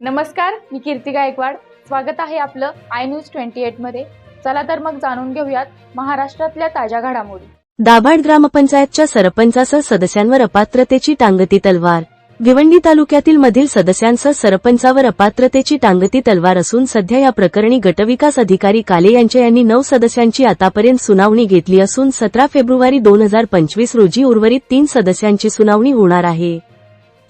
नमस्कार मी कीर्ती गायकवाड. स्वागत आहे आपलं आय न्यूज ट्वेंटी एटमध्ये. चला तर मग जाणून घेऊयात महाराष्ट्रातल्या ताज्या घडामोडी. दाभाड ग्रामपंचायतच्या सरपंचासह सदस्यांवर अपात्रतेची टांगती तलवार. भिवंडी तालुक्यातील मधील सदस्यांसह सरपंचावर अपात्रतेची टांगती तलवार असून सध्या या प्रकरणी गटविकास अधिकारी काले यांच्या यांनी नऊ सदस्यांची आतापर्यंत सुनावणी घेतली असून सतरा फेब्रुवारी दोन हजार पंचवीस रोजी उर्वरित तीन सदस्यांची सुनावणी होणार आहे.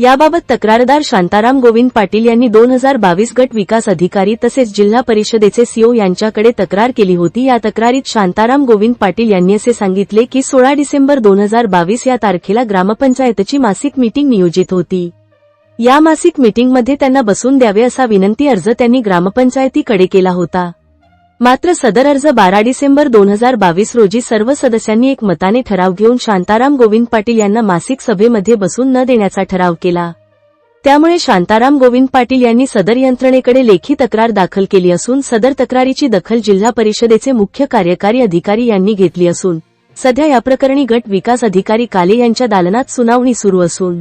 याबाबत तक्रारदार शांताराम गोविंद पाटील यांनी दोन हजार बावीस गट विकास अधिकारी तसेच जिल्हा परिषदेचे सीओ यांच्याकडे तक्रार केली होती. या तक्रारीत शांताराम गोविंद पाटील यांनी असे सांगितले की सोळा डिसेंबर दोन हजार बावीस या तारखेला ग्रामपंचायतची मासिक मीटिंग नियोजित होती. या मासिक मीटिंगमध्ये त्यांना बसून द्यावे असा विनंती अर्ज त्यांनी ग्रामपंचायतीकडे केला होता. मात्र सदर अर्ज बारा डिसेंबर दोन हजार बावीस रोजी सर्व सदस्यांनी एक मताने ठराव घेऊन शांताराम गोविंद पाटील यांना मासिक सभेमध्ये बसून न देण्याचा ठराव केला. त्यामुळे शांताराम गोविंद पाटील यांनी सदर यंत्रणेकडे लेखी तक्रार दाखल केली असून सदर तक्रारीची दखल जिल्हा परिषदेचे मुख्य कार्यकारी अधिकारी यांनी घेतली असून सध्या याप्रकरणी गट विकास अधिकारी काले यांच्या दालनात सुनावणी सुरू असून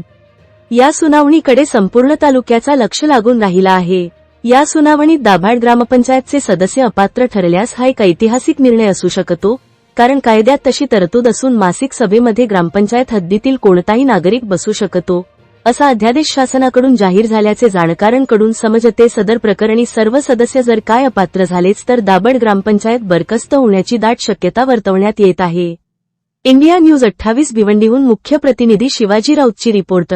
या सुनावणीकडे संपूर्ण तालुक्याचा लक्ष लागून राहिला आहे. या सुनावणीत दाभाड ग्रामपंचायतचे सदस्य अपात्र ठरल्यास हा एक ऐतिहासिक निर्णय असू शकतो कारण कायद्यात तशी तरतूद असून मासिक सभेमध्ये ग्रामपंचायत हद्दीतील कोणताही नागरिक बसू शकतो असा अध्यादेश शासनाकडून जाहीर झाल्याचे जाणकारांकडून समजते. सदर प्रकरणी सर्व सदस्य जर काय अपात्र झालेच तर दाबड ग्रामपंचायत बरखस्त होण्याची दाट शक्यता वर्तवण्यात येत आहे. इंडिया न्यूज अठ्ठावीस भिवंडीहून मुख्य प्रतिनिधी शिवाजी राऊतची रिपोर्ट